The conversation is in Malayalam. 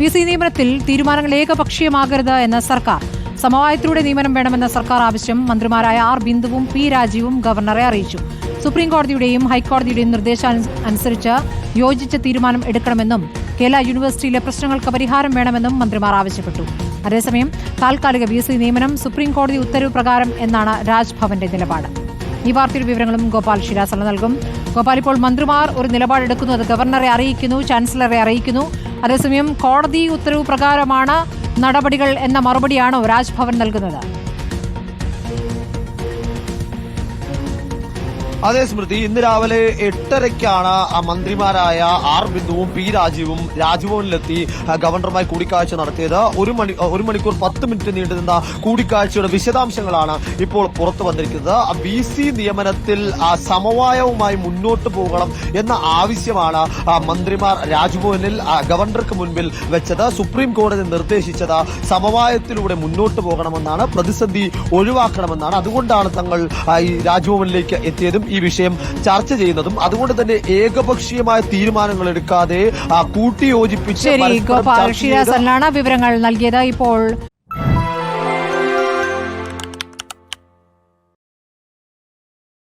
പി സി നിയമനത്തിൽ തീരുമാനങ്ങൾ ഏകപക്ഷീയമാകരുത് എന്ന സർക്കാർ. സമവായത്തിലൂടെ നിയമനം വേണമെന്ന സർക്കാർ ആവശ്യം മന്ത്രിമാരായ ആർ ബിന്ദുവും പി രാജീവും ഗവർണറെ അറിയിച്ചു. സുപ്രീം കോടതിയുടെയും ഹൈക്കോടതിയുടെയും നിർദ്ദേശാനുസരിച്ച് യോജിച്ച തീരുമാനം എടുക്കണമെന്നും കേരള യൂണിവേഴ്സിറ്റിയിലെ പ്രശ്നങ്ങൾക്ക് പരിഹാരം വേണമെന്നും മന്ത്രിമാർ ആവശ്യപ്പെട്ടു. അതേസമയം താൽക്കാലിക വി സി നിയമനം സുപ്രീം കോടതി ഉത്തരവ് പ്രകാരം എന്നാണ് രാജ്ഭവന്റെ നിലപാട്. ഈ വാർത്തയുടെ വിവരങ്ങളും ഗോപാൽ ശിരാസല നൽകും. ഗോപാൽ ഇപ്പോൾ മന്ത്രിമാർ ഒരു നിലപാടെടുക്കുന്നു അത് ഗവർണറെ അറിയിക്കുന്നു ചാൻസലറെ അറിയിക്കുന്നു. അതേസമയം കോടതി ഉത്തരവ് പ്രകാരമാണ് നടപടികൾ എന്ന മറുപടിയാണോ രാജ്ഭവൻ നൽകുന്നത്. അതേ സ്മൃതി ഇന്ന് രാവിലെ എട്ടരയ്ക്കാണ് മന്ത്രിമാരായ ആർ ബിന്ദുവും പി രാജീവും രാജ്ഭവനിലെത്തി ഗവർണറുമായി കൂടിക്കാഴ്ച നടത്തിയത്. ഒരു മണി ഒരു മണിക്കൂർ പത്ത് മിനിറ്റ് നീണ്ടുനിന്ന കൂടിക്കാഴ്ചയുടെ വിശദാംശങ്ങളാണ് ഇപ്പോൾ പുറത്തു വന്നിരിക്കുന്നത്. ബി സി നിയമനത്തിൽ സമവായവുമായി മുന്നോട്ട് പോകണം എന്ന ആവശ്യമാണ് മന്ത്രിമാർ രാജ്ഭവനിൽ ഗവർണർക്ക് മുൻപിൽ വെച്ചത്. സുപ്രീം കോടതി നിർദ്ദേശിച്ചത് സമവായത്തിലൂടെ മുന്നോട്ട് പോകണമെന്നാണ് പ്രതിസന്ധി ഒഴിവാക്കണമെന്നാണ്. അതുകൊണ്ടാണ് തങ്ങൾ ഈ രാജ്ഭവനിലേക്ക് എത്തിയതും ഈ വിഷയം ചർച്ച ചെയ്യുന്നതും അതുകൊണ്ട് തന്നെ ഏകപക്ഷീയമായ തീരുമാനങ്ങൾ എടുക്കാതെ കൂട്ടിയോജിപ്പിച്ച് വിവരങ്ങൾ നൽകിയത്. ഇപ്പോൾ